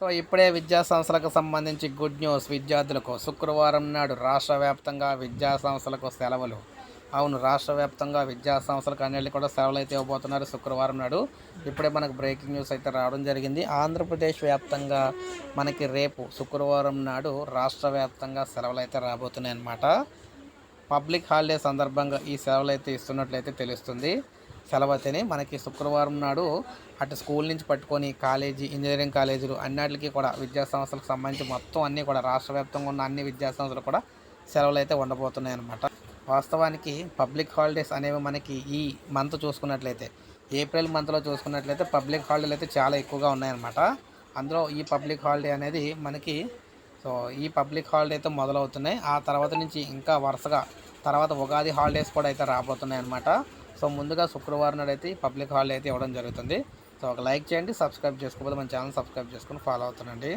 So ఇప్పుడే విద్యా సంస్థలకు సంబంధించి గుడ్ న్యూస్. విద్యార్థులకు శుక్రవారం నాడు రాష్ట్ర వ్యాప్తంగా విద్యా సంస్థలకు సెలవులు. అవును రాష్ట్ర వ్యాప్తంగా విద్యా సంస్థలకు అన్నిటికీ కూడా సెలవులు అయితే ఇవ్వబోతున్నారు శుక్రవారం నాడు. ఇప్పుడే మనకు బ్రేకింగ్ న్యూస్ అయితే రావడం జరిగింది. ఆంధ్రప్రదేశ్ వ్యాప్తంగా మనకి రేపు శుక్రవారం నాడు రాష్ట్ర వ్యాప్తంగా సెలవులు అయితే రాబోతున్నాయి అన్నమాట పబ్లిక్ హాలిడే సందర్భంగా ఈ సెలవులు అయితే ఇస్తున్నట్లయితే తెలుస్తుంది. సెలవు అయితేనే మనకి శుక్రవారం నాడు అటు స్కూల్ నుంచి పట్టుకొని కాలేజీ ఇంజనీరింగ్ కాలేజీలు అన్నిటికీ కూడా విద్యా సంస్థలకు సంబంధించి మొత్తం అన్నీ కూడా రాష్ట్ర వ్యాప్తంగా ఉన్న అన్ని విద్యా సంస్థలు కూడా సెలవులు అయితే ఉండబోతున్నాయి అన్నమాట వాస్తవానికి పబ్లిక్ హాలిడేస్ అనేవి మనకి ఈ మంత్ చూసుకున్నట్లయితే ఏప్రిల్ మంత్లో చూసుకున్నట్లయితే పబ్లిక్ హాలిడేలు అయితే చాలా ఎక్కువగా ఉన్నాయన్నమాట. అందులో ఈ పబ్లిక్ హాలిడే అనేది మనకి సో ఈ పబ్లిక్ హాలిడే అయితే మొదలవుతున్నాయి. ఆ తర్వాత నుంచి ఇంకా వరుసగా తర్వాత ఉగాది హాలిడేస్ కూడా అయితే రాబోతున్నాయి అనమాట సో ముందుగా శుక్రవారం నాడు అయితే పబ్లిక్ హాలిడే అయితే ఇవ్వడం జరుగుతుంది. సో ఒక లైక్ చేయండి సబ్స్క్రైబ్ చేసుకోకపోతే మన ఛానల్ సబ్స్క్రైబ్ చేసుకుని ఫాలో అవుతానండి